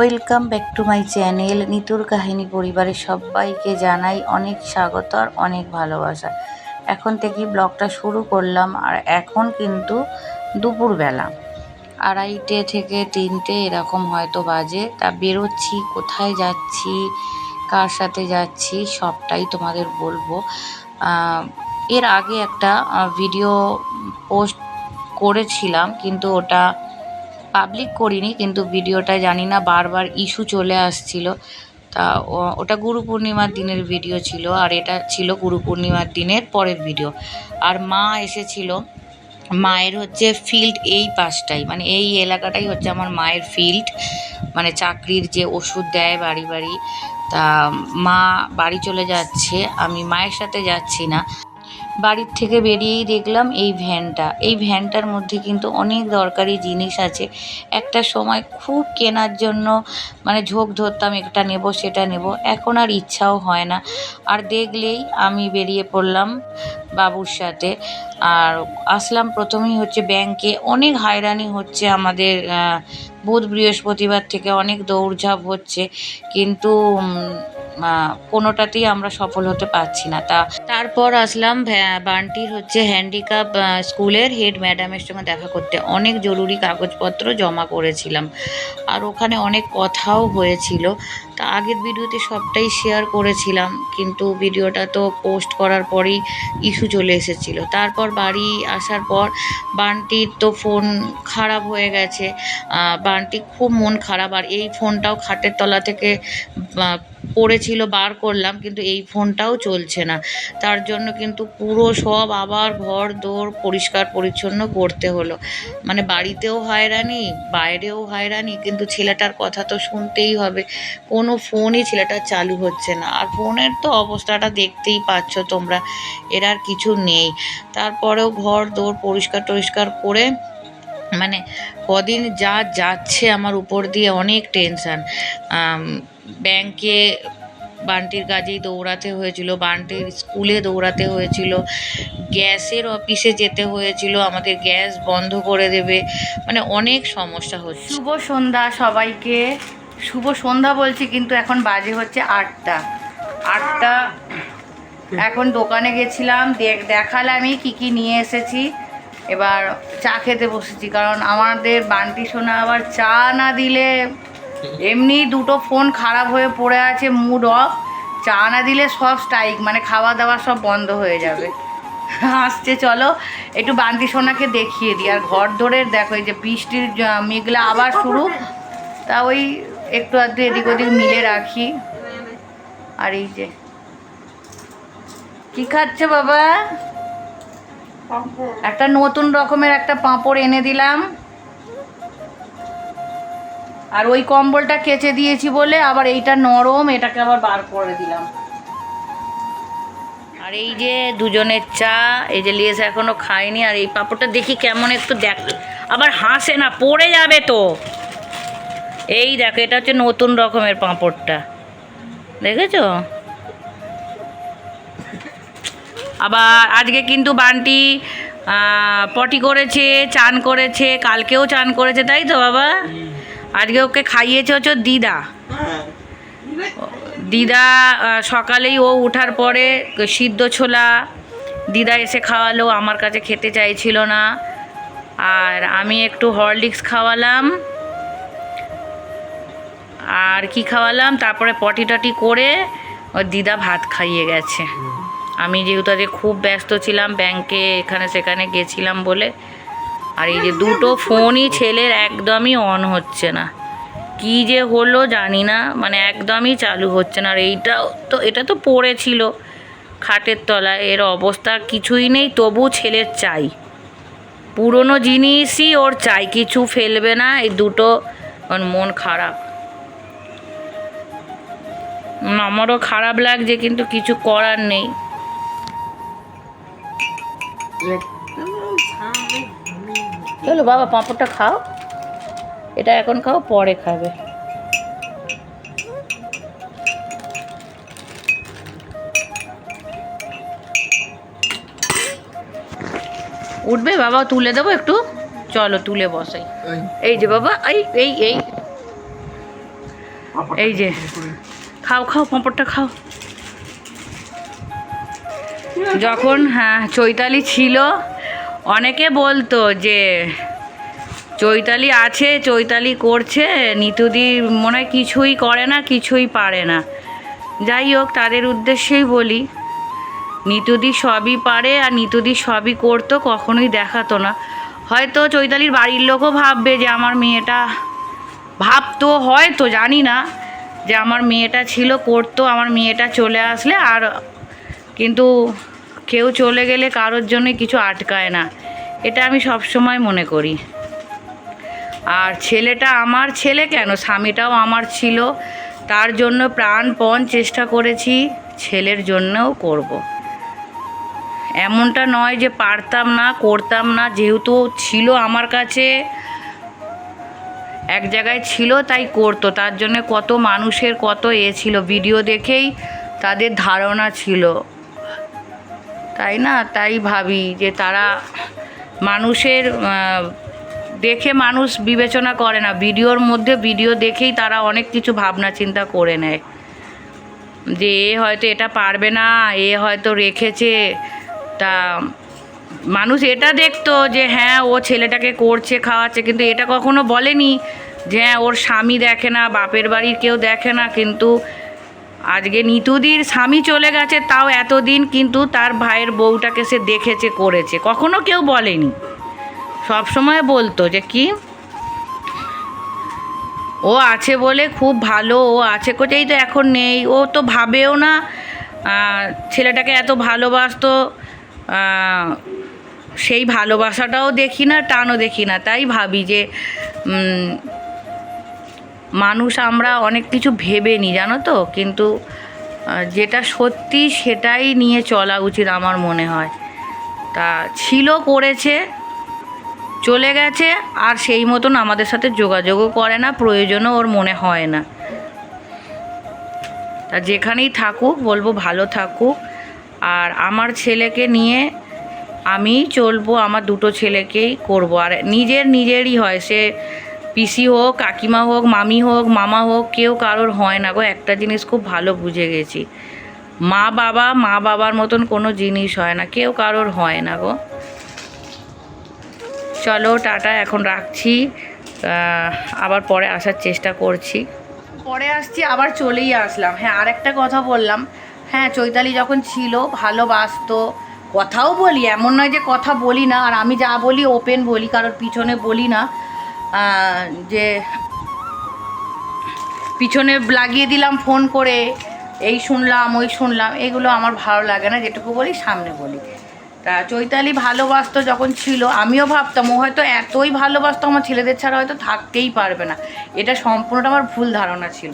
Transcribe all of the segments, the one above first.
Welcome back to my channel. নিতুর কাহিনী পরিবারের সবাইকে জানাই অনেক স্বাগত আর অনেক ভালোবাসা। এখন থেকেই ব্লগটা শুরু করলাম আর এখন কিন্তু দুপুরবেলা। আড়াইটে থেকে তিনটে এরকম হয়তো বাজে। তা বেরোচ্ছি, কোথায় যাচ্ছি, কার সাথে যাচ্ছি, সবটাই তোমাদের বলব। এর আগে একটা ভিডিও পোস্ট করেছিলাম, কিন্তু ওটা পাবলিক করিনি, কিন্তু ভিডিওটা জানি না, বারবার ইস্যু চলে আসছিল। তা ওটা গুরু পূর্ণিমার দিনের ভিডিও ছিল, আর এটা ছিল গুরু পূর্ণিমার দিনের পরের ভিডিও আর মা এসেছিল, মায়ের হচ্ছে ফিল্ড এই পাশটাই মানে এই এলাকাটাই হচ্ছে আমার মায়ের ফিল্ড মানে চাকরির যে ওষুধ দেয় বাড়ি বাড়ি, তা মা বাড়ি চলে যাচ্ছে, আমি মায়ের সাথে যাচ্ছি না। বাড়ির থেকে বেরিয়েই দেখলাম এই ভ্যানটা। এই ভ্যানটার মধ্যে কিন্তু অনেক দরকারি জিনিস আছে। একটা সময় খুব কেনার জন্য মানে ঝোঁক ধরতাম, এটা নেব, সেটা নেব। এখন আর ইচ্ছাও হয় না। আর দেখলেই আমি বেরিয়ে পড়লাম বাবুর সাথে। আর আসলাম প্রথমেই হচ্ছে ব্যাংকে। অনেক হয়রানি হচ্ছে আমাদের বুধ বৃহস্পতিবার থেকে অনেক দৌড়ঝাঁপ হচ্ছে। কিন্তু কোনোটাতেই আমরা সফল হতে পারছি না। তা তারপর আসলাম বান্টির হচ্ছে হ্যান্ডিক্যাপ স্কুলের হেড ম্যাডামের সঙ্গে দেখা করতে। অনেক জরুরি কাগজপত্র জমা করেছিলাম। আর ওখানে অনেক কথাও হয়েছিল। তা আগের ভিডিওতে সবটাই শেয়ার করেছিলাম, কিন্তু ভিডিওটা তো পোস্ট করার পরেই ইস্যু চলে এসেছিল। তারপর বাড়ি আসার পর বান্টির তো ফোন খারাপ হয়ে গেছে। বান্টি খুব মন খারাপ, আর এই ফোনটাও খাটের তলা থেকে পড়েছিল, বার করলাম, কিন্তু এই ফোনটাও চলছে না। তার জন্য কিন্তু পুরো সব আবার ঘর দৌড় পরিষ্কার পরিচ্ছন্ন করতে হলো। মানে বাড়িতেও হয়রানি, বাইরেও হয়রানি, কিন্তু ছেলেটার কথা তো শুনতেই হবে। কোনো ফোনই ছেলেটার চালু হচ্ছে না। আর ফোনের তো অবস্থাটা দেখতেই পাচ্ছ তোমরা, এর আর কিছু নেই। তারপরেও ঘর দৌড় পরিষ্কার টরিষ্কার করে মানে কদিন যা যাচ্ছে আমার উপর দিয়ে অনেক টেনশান। ব্যাংকে বান্টির কাজেই দৌড়াতে হয়েছিল, বান্টির স্কুলে দৌড়াতে হয়েছিল, গ্যাসের অফিসে যেতে হয়েছিল, আমাদের গ্যাস বন্ধ করে দেবে মানে অনেক সমস্যা হচ্ছে। শুভ সন্ধ্যা সবাইকে। শুভ সন্ধ্যা বলছি, কিন্তু এখন বাজে হচ্ছে আটটা। আটটা, এখন দোকানে গেছিলাম, দেখ দেখালামই কি কি নিয়ে এসেছি। এবার চা খেতে বসেছি, কারণ আমাদের বান্টি সোনা আবার চা না দিলে এমনি দুটো ফোন খারাপ হয়ে পড়ে আছে মুড অফ চা না দিলে সব স্ট্রাইক মানে খাওয়া দাওয়া সব বন্ধ হয়ে যাবে। আসছে চলো। একটু বান্তি সোনাকে দেখিয়ে দিই। আর ঘর ধরে দেখো এই যে বৃষ্টির মেঘলা আবার শুরু। তা ওই একটু আধটু এদিক ওদিক মিলে রাখি। আর এই যে। কি খাচ্ছে বাবা? একটা নতুন রকমের একটা পাঁপড় এনে দিলাম। আর ওই কম্বলটা কেচে দিয়েছি বলে আবার এইটা নরম, এটাকে আবার বার করে দিলাম। আর এই যে দুজনের চা, এই যে লিয়েছে এখনও খায়নি, আর এই পাঁপড়টা দেখি কেমন একটু দেখ আবার হাসে না, পড়ে যাবে তো। এই দেখো, এটা হচ্ছে নতুন রকমের পাঁপড়টা। দেখেছ? আবার আজকে কিন্তু বান্টি পটি করেছে, চান করেছে, কালকেও চান করেছে, তাই তো বাবা? আজকে ওকে খাইয়েছে হচ্ছে দিদা। দিদা সকালেই ও ওঠার পরে সিদ্ধ ছোলা দিদা এসে খাওয়ালো, আমার কাছে খেতে চাইছিল না। আর আমি একটু হরলিক্স খাওয়ালাম। আর কি খাওয়ালাম? তারপরে পটি টটি করে ওর দিদা ভাত খাইয়ে গেছে। আমি যেহেতু আজকে খুব ব্যস্ত ছিলাম, ব্যাংকে এখানে সেখানে গেছিলাম বলে আর এই যে দুটো ফোনই ছেলের একদমই অন হচ্ছে না। কি যে হলো জানি না মানে একদমই চালু হচ্ছে না। আর এইটাও তো, এটা তো পড়েছিল খাটের তলায়, এর অবস্থা কিছুই নেই, তবু ছেলের চাই। পুরনো জিনিসই ওর চাই, কিছু ফেলবে না, এই দুটো, ওর মন খারাপ। আমারও খারাপ লাগছে, কিন্তু কিছু করার নেই। চলো বাবা পাঁপড়টা খাও। এটা এখন খাও পরে খাবে। উঠবে বাবা তুলে দেবো একটু। চলো তুলে বসাই। এই। যে বাবা এই এই এই। এই যে। খাও খাও পাঁপড়টা খাও। যখন হ্যাঁ চৈতালি ছিল অনেকে বলতো যে চৈতালি আছে, চৈতালি করছে, নিতুদি মনে হয় কিছুই করে না, কিছুই পারে না। যাই হোক, তাদের উদ্দেশ্যেই বলি, নিতুদি সবই পারে আর নিতুদি সবই করতো, কখনোই দেখাতো না। হয়তো চৈতালির বাড়ির লোকও ভাববে যে আমার মেয়েটা, ভাবতো হয়তো, জানি না, যে আমার মেয়েটা ছিল, করতো, আমার মেয়েটা চলে আসলে আর, কিন্তু কেউ চলে গেলে কারোর জন্যই কিছু আটকায় না। এটা আমি সবসময় মনে করি। আর ছেলেটা আমার ছেলে কেন? স্বামীটাও আমার ছিল। তার জন্য প্রাণপণ চেষ্টা করেছি, ছেলের জন্যও করব। এমনটা নয় যে পারতাম না, করতাম না। যেহেতু ছিল আমার কাছে, এক জায়গায় ছিল, তাই করতো। তার জন্য কত মানুষের কত এ ছিল। ভিডিও দেখেই তাদের ধারণা ছিল। তাই না? তাই ভাবি যে তারা মানুষের দেখে মানুষ বিবেচনা করে না। ভিডিওর মধ্যে ভিডিও দেখেই তারা অনেক কিছু ভাবনা চিন্তা করে নেয়। যে এ হয়তো এটা পারবে না, এ হয়তো রেখেছে। তা মানুষ এটা দেখতো যে হ্যাঁ ও ছেলেটাকে করছে, খাওয়াচ্ছে, কিন্তু এটা কখনো বলেনি যে হ্যাঁ ওর স্বামী দেখে না, বাপের বাড়ির কেউ দেখে না, কিন্তু আজকে নিতুদির স্বামী চলে গেছে, তাও এতদিন কিন্তু তার ভাইয়ের বউটাকে সে দেখেছে, করেছে। কখনো কেউ বলেনি। সব সময় বলতো যে, কি? ও আছে বলে খুব ভালো, ও আছে কোথায় তো এখন নেই। ও তো ভাবেও না ছেলেটাকে এত ভালোবাসতো সেই ভালোবাসাটাও দেখি না, টানও দেখি না। তাই ভাবি যে মানুষ আমরা অনেক কিছু ভেবে নিই জানো তো? কিন্তু যেটা সত্যি সেটাই নিয়ে চলা উচিত আমার মনে হয়। তা ছিল, করেছে, চলে গেছে, আর সেই মতন আমাদের সাথে যোগাযোগও করে না, প্রয়োজনও ওর মনে হয় না। তা যেখানেই থাকুক, বলব ভালো থাকুক, আর আমার ছেলেকে নিয়ে আমি চলবো, আমার দুটো ছেলেকেই করব, আর নিজের নিজেরই হয়, সে পিসি হোক, কাকিমা হোক, মামি হোক, মামা হোক, কেউ কারোর হয় না গো। একটা জিনিস খুব ভালো বুঝে গেছি। মা বাবা, মা বাবার মতন কোনো জিনিস হয় না, কেউ কারোর হয় না গো। চলো, টাটা, এখন রাখছি। আবার পরে আসার চেষ্টা করছি। পরে আসছি, আবার চলেই আসলাম। হ্যাঁ আর একটা কথা বললাম। হ্যাঁ চৈতালি যখন ছিল, ভালোবাসতো। কথাও বলি, এমন নয় যে কথা বলি না, আর আমি যা বলি ওপেন বলি, কারোর পিছনে বলি না। যে পিছনে লাগিয়ে দিলাম ফোন করে, এই শুনলাম, ওই শুনলাম, এগুলো আমার ভালো লাগে না, যেটুকু বলি সামনে বলি। তা চৈতালি ভালোবাসতো যখন ছিল, আমিও ভাবতাম, ও হয়তো এতই ভালোবাসতো, আমার ছেলেদের ছাড়া হয়তো থাকতেই পারবে না। এটা সম্পূর্ণটা আমার ভুল ধারণা ছিল।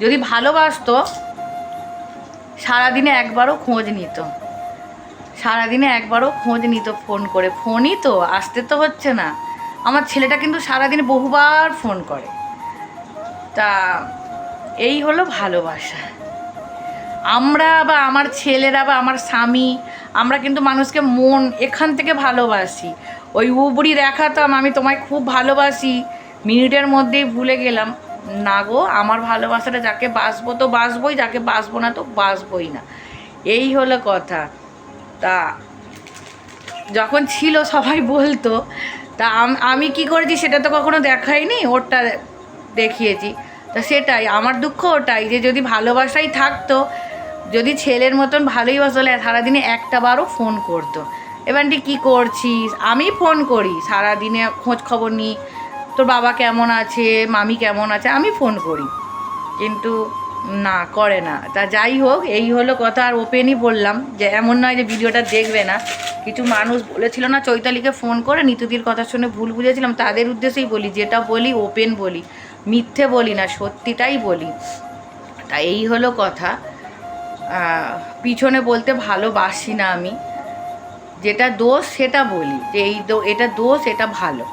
যদি ভালোবাসতো, সারাদিনে একবারও খোঁজ নিত। সারাদিনে একবারও খোঁজ নিত, ফোন করে। ফোনই তো, আসতে তো হচ্ছে না। আমার ছেলেটা কিন্তু সারাদিনে বহুবার ফোন করে। তা এই হলো ভালোবাসা। আমরা বা আমার ছেলেরা বা আমার স্বামী, আমরা কিন্তু মানুষকে মন এখান থেকে ভালোবাসি। ওই উবড়ি দেখাতাম, আমি তোমায় খুব ভালোবাসি। মিনিটের মধ্যেই ভুলে গেলাম। না গো, আমার ভালোবাসাটা যাকে বাসবো তো বাসবই, যাকে বাসবো না তো বাসবই না। এই হলো কথা। তা যখন ছিল সবাই বলতো তা আমি কি করেছি সেটা তো কখনো দেখাইনি, ওরটা দেখিয়েছি। তা সেটাই, আমার দুঃখ ওটাই যে যদি ভালোবাসাই থাকতো, যদি ছেলের মতন ভালোই বাসলে, সারাদিনে একটা বারও ফোন করতো। এবারটি কী করছিস? আমি ফোন করি, সারাদিনে খোঁজ খবর নিই, তোর বাবা কেমন আছে, মামি কেমন আছে, আমি ফোন করি। কিন্তু না, করে না। তা যাই হোক, এই হলো কথা, আর ওপেনই বললাম যে এমন নয় যে ভিডিওটা দেখবে না। কিছু মানুষ বলেছিল না, চৈতালিকে ফোন করে নিতুদির কথা শুনে ভুল বুঝেছিলাম, তাদের উদ্দেশ্যেই বলি, যেটা বলি, ওপেন বলি, মিথ্যে বলি না, সত্যিটাই বলি। তা এই হলো কথা। পিছনে বলতে ভালোবাসি না আমি। যেটা দোষ, সেটা বলি, যে এই এটা দোষ, এটা ভালো।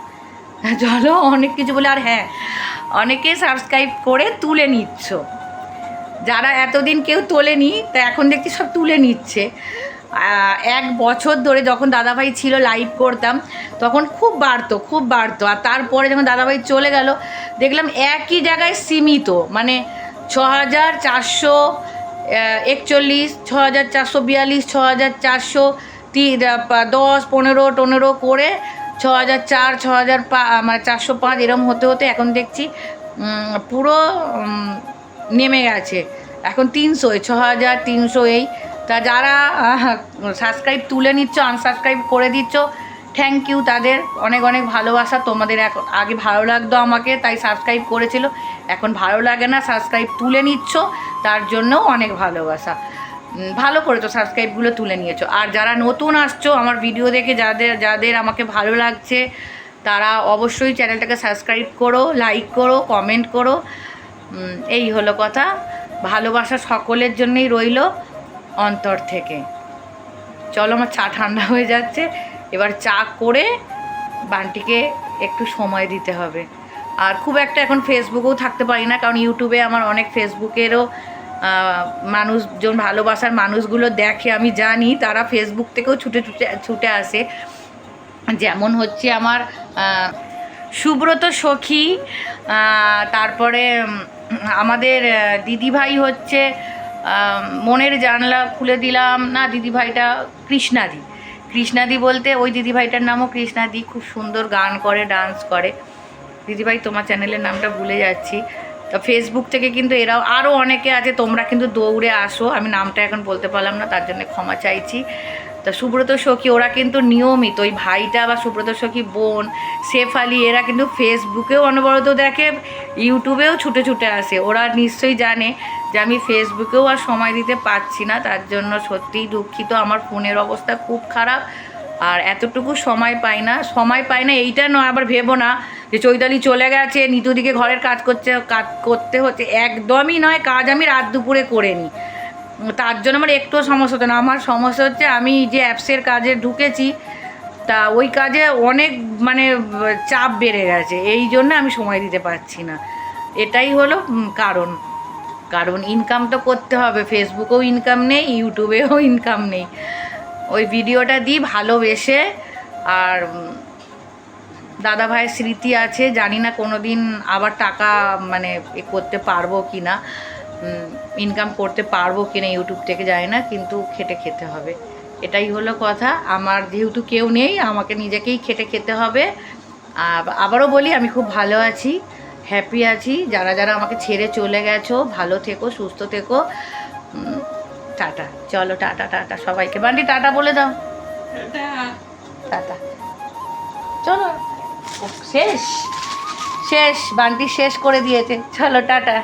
চলো, অনেক কিছু বলে, আর হ্যাঁ অনেকে সাবস্ক্রাইব করে তুলে নিচ্ছ। যারা এতদিন কেউ তোলেনি, তা এখন দেখছি সব তুলে নিচ্ছে। এক বছর ধরে যখন দাদাভাই ছিল লাইভ করতাম, তখন খুব বাড়তো খুব বাড়তো। আর তারপরে যখন দাদাভাই চলে গেল, দেখলাম একই জায়গায় সীমিত। মানে ছ হাজার চারশো একচল্লিশ ছ হাজার চারশো বিয়াল্লিশ ছ হাজার চারশো দশ, পনেরো, টনেরো করে ছ হাজার চার ছ হাজার পা মানে চারশো পাঁচ এরম হতে হতে এখন দেখছি পুরো নেমে গেছে। এখন তিনশো ছ হাজার তিনশো এই। তা যারা সাবস্ক্রাইব তুলে নিচ্ছ আনসাবস্ক্রাইব করে দিচ্ছ থ্যাংক ইউ তাদের অনেক অনেক ভালোবাসা। তোমাদের এখন আগে ভালো লাগতো আমাকে, তাই সাবস্ক্রাইব করেছিল। এখন ভালো লাগে না সাবস্ক্রাইব তুলে নিচ্ছ, তার জন্য অনেক ভালোবাসা। ভালো করেছ সাবস্ক্রাইবগুলো তুলে নিয়েছো। আর যারা নতুন আসছো আমার ভিডিও দেখে, যাদের যাদের আমাকে ভালো লাগছে, তারা অবশ্যই চ্যানেলটাকে সাবস্ক্রাইব করো লাইক করো কমেন্ট করো। এই হলো কথা। ভালোবাসা সকলের জন্যই রইল অন্তর থেকে। চলো আমার চা ঠান্ডা হয়ে যাচ্ছে। এবার চা করে বান্টিকে একটু সময় দিতে হবে। আর খুব একটা এখন ফেসবুকেও থাকতে পারি না, কারণ ইউটিউবে আমার অনেক ফেসবুকেরও মানুষজন, ভালোবাসার মানুষগুলো দেখে আমি জানি, তারা ফেসবুক থেকেও ছুটে ছুটে ছুটে আসে। যেমন হচ্ছে আমার সুব্রত সখী তারপরে আমাদের দিদিভাই হচ্ছে মনের জানলা খুলে দিলাম। না, দিদিভাইটা কৃষ্ণাদি। কৃষ্ণাদি বলতে ওই দিদিভাইটার নামও কৃষ্ণাদি। খুব সুন্দর গান করে, ডান্স করে। দিদিভাই, তোমার চ্যানেলের নামটা ভুলে যাচ্ছি। তো ফেসবুক থেকে কিন্তু এরাও, আরও অনেকে আছে, তোমরা কিন্তু দৌড়ে আসো। আমি নামটা এখন বলতে পারলাম না, তার জন্য ক্ষমা চাইছি। তা সুব্রত সখী, ওরা কিন্তু নিয়মিত, ওই ভাইটা বা সুব্রত সখী বোন শেফ আলী এরা কিন্তু ফেসবুকেও অনবরত দেখে, ইউটিউবেও ছুটে ছুটে আসে। ওরা নিশ্চয়ই জানে যে আমি ফেসবুকেও আর সময় দিতে পারছি না, তার জন্য সত্যিই দুঃখিত। আমার ফোনের অবস্থা খুব খারাপ আর এতটুকু সময় পাই না। সময় পাই না, এইটা নয়, আবার ভেবো না যে চৈতালি চলে গেছে, নিতুদিকে ঘরের কাজ করছে, কাজ করতে হচ্ছে, একদমই নয়, কাজ আমি রাত দুপুরে করে নিই। তার জন্য আমার একটুও সমস্যা হতো না। আমার সমস্যা হচ্ছে আমি যে অ্যাপসের কাজে ঢুকেছি, তা ওই কাজে অনেক মানে চাপ বেড়ে গেছে। এই জন্য আমি সময় দিতে পারছি না। এটাই হলো কারণ। কারণ ইনকাম তো করতে হবে। ফেসবুকেও ইনকাম নেই ইউটিউবেও ইনকাম নেই। ওই ভিডিওটা দিই ভালোবেসে। আর দাদা ভাইয়ের স্মৃতি আছে। জানি না কোনো দিন আবার টাকা মানে করতে পারব কি না ইনকাম করতে পারব কি না ইউটিউব থেকে জানি না কিন্তু খেটে খেতে হবে। এটাই হলো কথা। আমার যেহেতু কেউ নেই আমাকে নিজেকেই খেটে খেতে হবে। আর আবারও বলি আমি খুব ভালো আছি হ্যাপি আছি। যারা যারা আমাকে ছেড়ে চলে গেছো ভালো থেকো সুস্থ থেকো। টাটা। চলো টাটা টাটা সবাইকে। বান্ডি টাটা বলে দাও। টাটা। চলো শেষ। শেষ বান্টি শেষ করে দিয়েছে। চলো টাটা।